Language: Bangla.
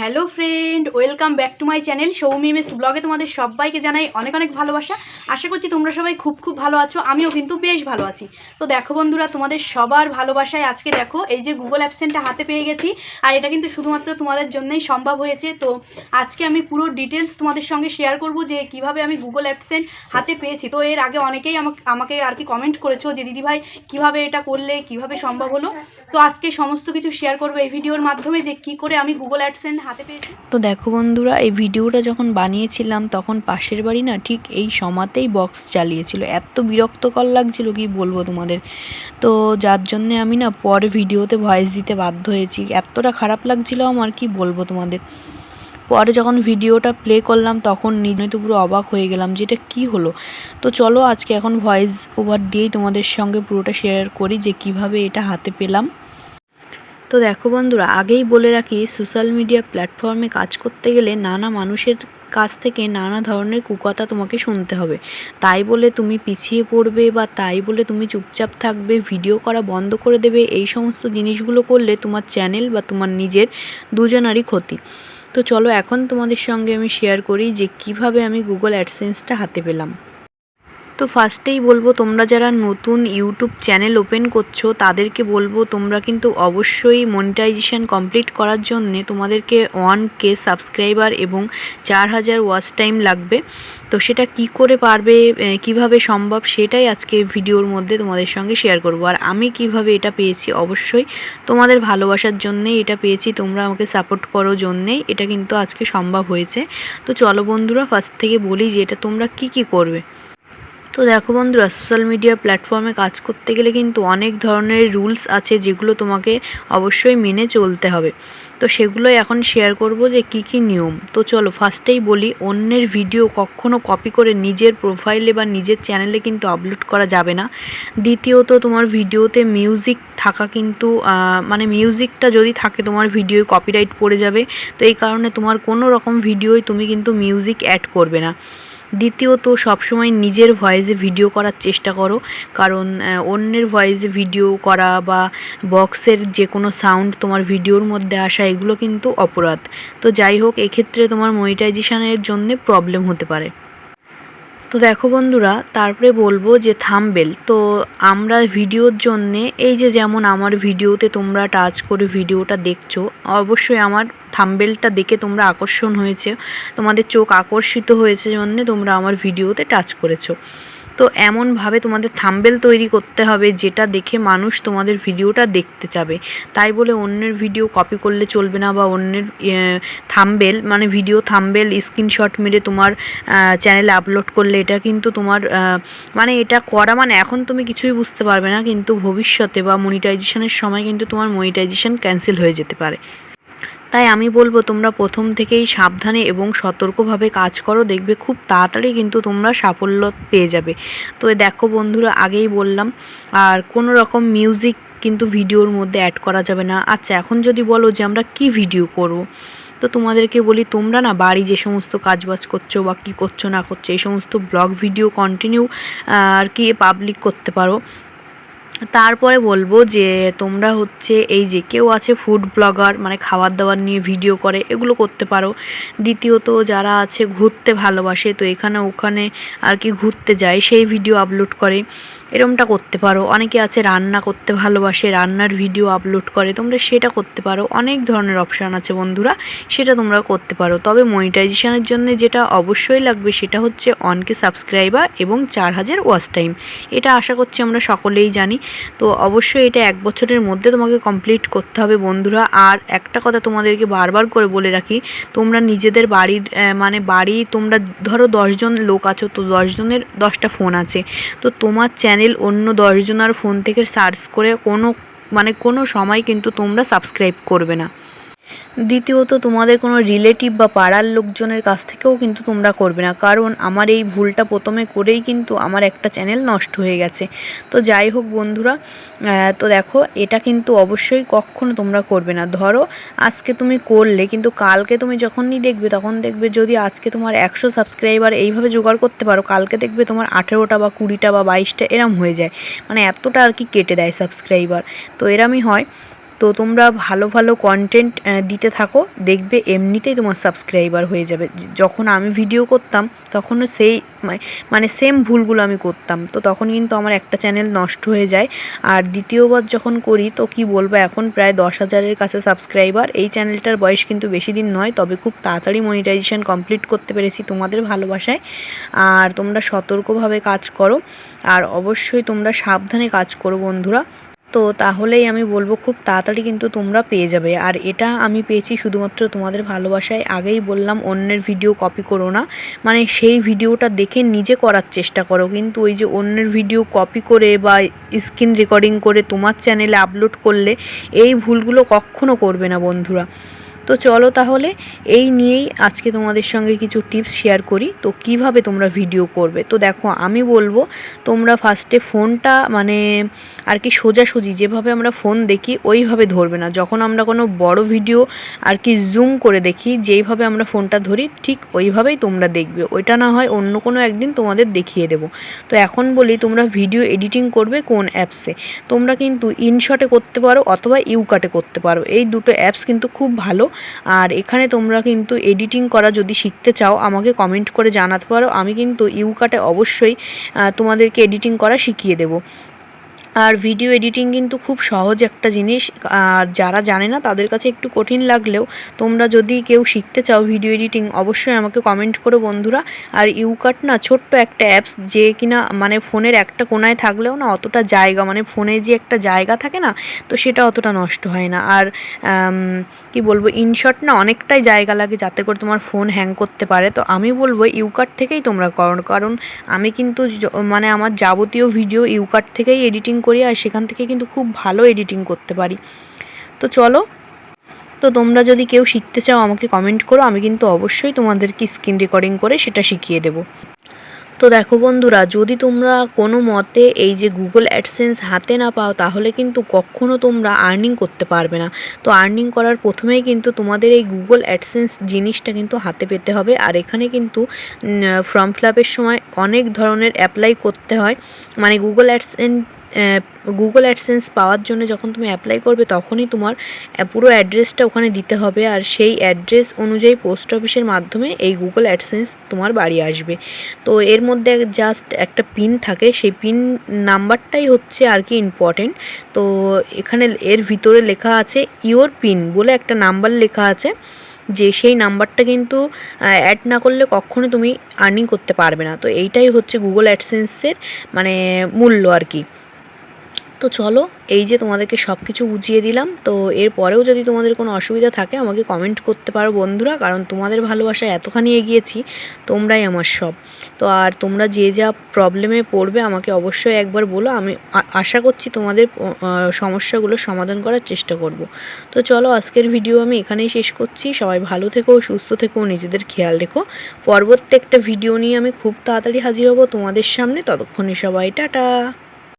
Hello friend, welcome back to my channel Soumi miss ব্লগে তোমাদের সবাইকে জানাই অনেক অনেক ভালোবাসা। আশা করছি তোমরা সবাই খুব খুব ভালো আছো, আমিও কিন্তু বেশ ভালো আছি। তো দেখো বন্ধুরা, তোমাদের সবার ভালোবাসায় আজকে দেখো এই যে গুগল অ্যাপসেন্টটা হাতে পেয়ে গেছি, আর এটা কিন্তু শুধুমাত্র তোমাদের জন্যই সম্ভব হয়েছে। তো আজকে আমি পুরো ডিটেলস তোমাদের সঙ্গে শেয়ার করব যে কীভাবে আমি গুগল অ্যাপসেন্ট হাতে পেয়েছি। তো এর আগে অনেকেই আমাকে আমাকে আর কি কমেন্ট করেছ যে দিদিভাই কীভাবে এটা করলে, কীভাবে সম্ভব হলো? তো আজকে সমস্ত কিছু শেয়ার করব এই ভিডিওর মাধ্যমে যে কি করে আমি গুগল অ্যাডসেন্ট তো দেখো বন্ধুরা, এই ভিডিওটা যখন বানিয়েছিলাম তখন পাশের বাড়ি না ঠিক এই সমাতেই বক্স চালিয়েছিল। এত বিরক্তকর লাগছিল, কি বলব তোমাদের? তো যার জন্যে আমি না পরে ভিডিওতে ভয়েস দিতে বাধ্য হয়েছি। এতটা খারাপ লাগছিল আমার, কি বলব তোমাদের? পরে যখন ভিডিওটা প্লে করলাম তখন নিজে তো পুরো অবাক হয়ে গেলাম যে এটা কী হলো। তো চলো আজকে এখন ভয়েস ওভার দিয়েই তোমাদের সঙ্গে পুরোটা শেয়ার করি যে কীভাবে এটা হাতে পেলাম। তো দেখো বন্ধুরা, আগেই বলে রাখি সোশ্যাল মিডিয়া প্ল্যাটফর্মে কাজ করতে গেলে নানা মানুষের কাছ থেকে নানা ধরনের কুকথা তোমাকে শুনতে হবে। তাই বলে তুমি পিছিয়ে পড়বে বা তাই বলে তুমি চুপচাপ থাকবে ভিডিও করা বন্ধ করে দেবে, এই সমস্ত জিনিসগুলো করলে তোমার চ্যানেল বা তোমার নিজের দুজনারই ক্ষতি। তো চলো এখন তোমাদের সঙ্গে আমি শেয়ার করি যে কীভাবে আমি গুগল অ্যাডসেন্সটা হাতে পেলাম। তো ফার্স্টেই বলব, তোমরা যারা নতুন ইউটিউব চ্যানেল ওপেন করছ, তাদেরকে বলব, তোমরা কিন্তু অবশ্যই মনিটাইজেশন কমপ্লিট করার জন্যে তোমাদেরকে ওয়ান কে সাবস্ক্রাইবার এবং চার হাজার ওয়াচ টাইম লাগবে। তো সেটা কি করে পারবে কীভাবে সম্ভব সেটাই আজকে ভিডিওর মধ্যে তোমাদের সঙ্গে শেয়ার করব। আর আমি কীভাবে এটা পেয়েছি, অবশ্যই তোমাদের ভালোবাসার জন্যেই এটা পেয়েছি, তোমরা আমাকে সাপোর্ট করো জন্যেই, এটা কিন্তু আজকে সম্ভব হয়েছে। তো চলো বন্ধুরা ফার্স্ট থেকে বলি যে এটা তোমরা কি কি করবে। তো দেখো বন্ধুরা সোশ্যাল মিডিয়া প্ল্যাটফর্মে কাজ করতে গেলে কিন্তু অনেক ধরনের রুলস আছে যেগুলো তোমাকে অবশ্যই মেনে চলতে হবে। তো সেগুলোই এখন শেয়ার করব যে কি কি নিয়ম। তো চলো ফার্স্টেই বলি, অন্যের ভিডিও কখনো কপি করে নিজের প্রোফাইলে বা নিজের চ্যানেলে কিন্তু আপলোড করা যাবে না। দ্বিতীয়ত, তোমার ভিডিওতে মিউজিক থাকা কিন্তু মানে মিউজিকটা যদি থাকে, তোমার ভিডিওয় কপিরাইট পড়ে যাবে। তো এই কারণে তোমার কোনো রকম ভিডিওই তুমি কিন্তু মিউজিক অ্যাড করবে না। দ্বিতীয়ত সবসময় নিজের ভয়েসে ভিডিও করার চেষ্টা করো। কারণ অন্যের ভয়েসে ভিডিও করা বা বক্সের যে কোনো সাউন্ড তোমার ভিডিওর মধ্যে আসা, এগুলো কিন্তু অপরাধ। তো যাই হোক, এক্ষেত্রে তোমার মনিটাইজেশানের জন্য প্রবলেম হতে পারে। তো দেখো বন্ধুরা, তারপরে বলব যে থামবেল। তো আমরা ভিডিওর জন্যে, এই যে যেমন আমার ভিডিওতে তোমরা টাচ করে ভিডিওটা দেখছ, অবশ্যই আমার থাম্বেলটা দেখে তোমরা আকর্ষণ হয়েছে। তোমাদের চোখ আকর্ষিত হয়েছে জন্যে তোমরা আমার ভিডিওতে টাচ করেছ। তো এমনভাবে তোমাদের থাম্বেল তৈরি করতে হবে, যেটা দেখে মানুষ তোমাদের ভিডিওটা দেখতে চাবে। তাই বলে অন্যের ভিডিও কপি করলে চলবে না বা অন্যের থাম্বেল মানে ভিডিও থাম্বেল স্ক্রিনশট মেরে তোমার চ্যানেলে আপলোড করলে এটা কিন্তু তোমার মানে এটা করা মানে এখন তুমি কিছুই বুঝতে পারবে না, কিন্তু ভবিষ্যতে বা মনিটাইজেশনের সময় কিন্তু তোমার মনিটাইজেশন ক্যান্সেল হয়ে যেতে পারে। তাই আমি বলব, তোমরা প্রথম থেকেই সাবধানে এবং সতর্কভাবে কাজ করো। দেখবে খুব তাড়াতাড়ি কিন্তু তোমরা সাফল্য পেয়ে যাবে। তো দেখো বন্ধুরা, আগেই বললাম, আর কোনো রকম মিউজিক কিন্তু ভিডিওর মধ্যে অ্যাড করা যাবে না। আচ্ছা এখন যদি বলো যে আমরা কি ভিডিও করব? তো তোমাদেরকে বলি, তোমরা না বাড়ি যে সমস্ত কাজবাজ করছ বা কী করছ না করছ, এই সমস্ত ব্লগ ভিডিও কন্টিনিউ আর কি পাবলিক করতে পারো। তারপরে বলব যে তোমরা হচ্ছে এই যে কেউ আছে ফুড ব্লগার মানে খাবার দাবার নিয়ে ভিডিও করে, এগুলো করতে পারো। দ্বিতীয়ত যারা আছে ঘুরতে ভালোবাসে, তো এখানে ওখানে আর কি ঘুরতে যায়, সেই ভিডিও আপলোড করে। এরমটা করতে পারো। অনেকে আছে রান্না করতে ভালোবাসে, রান্নার ভিডিও আপলোড করে। তোমরা সেটা করতে পারো। অনেক ধরনের অপশান আছে বন্ধুরা, সেটা তোমরা করতে পারো। তবে মনিটাইজেশনের জন্য যেটা অবশ্যই লাগবে সেটা হচ্ছে অনকে সাবস্ক্রাইবার এবং চার হাজার ওয়াচ টাইম এটা আশা করছি আমরা সকলেই জানি। তো অবশ্যই এটা এক বছরের মধ্যে তোমাকে কমপ্লিট করতে হবে বন্ধুরা। আর একটা কথা তোমাদেরকে বারবার করে বলে রাখি, তোমরা নিজেদের বাড়ির মানে বাড়ি তোমরা ধরো দশজন লোক আছো, তো দশজনের দশটা ফোন আছে। তো তোমার চ্যানেল অন্য দশজনের ফোন থেকে সার্চ করে কোনো মানে কোনো সময় কিন্তু তোমরা সাবস্ক্রাইব করবে না। দ্বিতীয়ত, তোমাদের কোনো রিলেটিভ বা পাড়ার লোকজনের কাছ থেকেও কিন্তু তোমরা করবে না। কারণ আমার এই ভুলটা প্রথমে করেই কিন্তু আমার একটা চ্যানেল নষ্ট হয়ে গেছে। তো যাই হোক বন্ধুরা তো দেখো, এটা কিন্তু অবশ্যই কখনো তোমরা করবে না। ধরো, আজকে তুমি করলে, কিন্তু কালকে তুমি যখনই দেখবে, তখন দেখবে যদি আজকে তোমার একশো সাবস্ক্রাইবার এইভাবে জোগাড় করতে পারো, কালকে দেখবে তোমার আঠেরোটা বা কুড়িটা বা বাইশটা এরম হয়ে যায়। মানে এতটা আর কি কেটে দেয় সাবস্ক্রাইবার তো এরমই হয়। তো তোমরা ভালো ভালো কন্টেন্ট দিতে থাকো। দেখবে এমনিতেই তোমার সাবস্ক্রাইবার হয়ে যাবে। যখন আমি ভিডিও করতাম, তখনও সেই মানে সেম ভুলগুলো আমি করতাম। তো তখন কিন্তু আমার একটা চ্যানেল নষ্ট হয়ে যায়। আর দ্বিতীয়বার যখন করি, তো কি বলব, এখন প্রায় দশ হাজারের কাছে সাবস্ক্রাইবার এই চ্যানেলটার বয়স কিন্তু বেশি দিন নয়, তবে খুব তাড়াতাড়ি মনিটাইজেশন কমপ্লিট করতে পেরেছি তোমাদের ভালোবাসায়। আর তোমরা সতর্কভাবে কাজ করো। আর অবশ্যই তোমরা সাবধানে কাজ করো, বন্ধুরা। তো তাহলেই আমি বলব খুব তাড়াতাড়ি কিন্তু তোমরা পেয়ে যাবে। আর এটা আমি পেয়েছি শুধুমাত্র তোমাদের ভালোবাসায়। আগেই বললাম, অন্যের ভিডিও কপি করো না। মানে সেই ভিডিওটা দেখে নিজে করার চেষ্টা করো। কিন্তু ওই যে অন্যের ভিডিও কপি করে বা স্ক্রিন রেকর্ডিং করে তোমার চ্যানেলে আপলোড করলে এই ভুলগুলো কখনো করবে না বন্ধুরা। তো চলো তাহলে এই নিয়েই আজকে তোমাদের সঙ্গে কিছু টিপস শেয়ার করি। তো কীভাবে তোমরা ভিডিও করবে? তো দেখো, আমি বলব, তোমরা ফার্স্টে ফোনটা মানে আর কি সোজাসুজি যেভাবে আমরা ফোন দেখি, ওইভাবে ধরবে না। যখন আমরা কোনো বড় ভিডিও আর কি জুম করে দেখি, যেইভাবে আমরা ফোনটা ধরি, ঠিক ওইভাবেই তোমরা দেখবে। ওইটা না হয় অন্য কোনো একদিন তোমাদের দেখিয়ে দেবো। তো এখন বলি, তোমরা ভিডিও এডিটিং করবে কোন অ্যাপসে তোমরা কিন্তু ইনশটে করতে পারো অথবা ইউকাটে করতে পারো। এই দুটো অ্যাপস কিন্তু খুব ভালো। আর এখানে তোমরা কিন্তু এডিটিং করা যদি শিখতে চাও, আমাকে কমেন্ট করে জানাতে পারো। আমি কিন্তু ইউকাটে অবশ্যই তোমাদেরকে এডিটিং করা শিখিয়ে দেবো। আর ভিডিও এডিটিং কিন্তু খুব সহজ একটা জিনিস। আর যারা জানে না, তাদের কাছে একটু কঠিন লাগলেও তোমরা যদি কেউ শিখতে চাও ভিডিও এডিটিং অবশ্যই আমাকে কমেন্ট করো বন্ধুরা। আর ইউকাট না ছোট্ট একটা অ্যাপস যে কিনা মানে ফোনের একটা কোনায় থাকলেও না অতটা জায়গা মানে ফোনে যে একটা জায়গা থাকে না, তো সেটা অতটা নষ্ট হয় না। আর কি বলব ইনশট না অনেকটাই জায়গা লাগে যাতে করে তোমার ফোন হ্যাং করতে পারে। তো আমি বলব ইউকাট থেকেই তোমরা করো। কারণ আমি কিন্তু মানে আমার যাবতীয় ভিডিও ইউকাট থেকেই এডিটিং করি আর সেখান থেকে কিন্তু খুব ভালো এডিটিং করতে পারি। তো চলো, তো তোমরা যদি কেউ শিখতে চাও আমাকে কমেন্ট করো, আমি কিন্তু অবশ্যই তোমাদেরকে স্ক্রিন রেকর্ডিং করে সেটা শিখিয়ে দেবো। তো দেখো বন্ধুরা, যদি তোমরা কোনো মতে এই যে গুগল অ্যাডসেন্স হাতে না পাও, তাহলে কিন্তু কখনো তোমরা আর্নিং করতে পারবে না। তো আর্নিং করার প্রথমেই কিন্তু তোমাদের এই গুগল অ্যাডসেন্স জিনিসটা কিন্তু হাতে পেতে হবে। আর এখানে কিন্তু ফর্ম ফিল সময় অনেক ধরনের অ্যাপ্লাই করতে হয়। মানে গুগল অ্যাডসেন্স গুগল অ্যাডসেন্স পাওয়ার জন্য যখন তুমি অ্যাপ্লাই করবে তখনই তোমার পুরো অ্যাড্রেসটা ওখানে দিতে হবে। আর সেই অ্যাড্রেস অনুযায়ী পোস্ট অফিসের মাধ্যমে এই গুগল অ্যাডসেন্স তোমার বাড়ি আসবে। তো এর মধ্যে জাস্ট একটা পিন থাকে। সেই পিন নাম্বারটাই হচ্ছে আর কি ইম্পর্টেন্ট তো এখানে এর ভিতরে লেখা আছে ইওর পিন বলে একটা নাম্বার লেখা আছে। যে সেই নাম্বারটা কিন্তু অ্যাড না করলে কখনো তুমি আর্নিং করতে পারবে না। তো এইটাই হচ্ছে গুগল অ্যাডসেন্সের মানে মূল্য আর কি। তো চলো, এই যে তোমাদেরকে সব কিছু বুঝিয়ে দিলাম। তো এরপরেও যদি তোমাদের কোনো অসুবিধা থাকে, আমাকে কমেন্ট করতে পারো বন্ধুরা, কারণ তোমাদের ভালোবাসায় এতখানি এগিয়েছি, তোমরাই আমার সব। তো আর তোমরা যে যা প্রবলেমে পড়বে, আমাকে অবশ্যই একবার বলো, আমি আশা করছি তোমাদের সমস্যাগুলো সমাধান করার চেষ্টা করব। তো চলো, আজকের ভিডিও আমি এখানেই শেষ করছি। সবাই ভালো থেকো, সুস্থ থেকো, নিজেদের খেয়াল রেখো। পরবর্তী একটা ভিডিও নিয়ে আমি খুব তাড়াতাড়ি হাজির হব তোমাদের সামনে। ততক্ষণে সবাই, টাটা!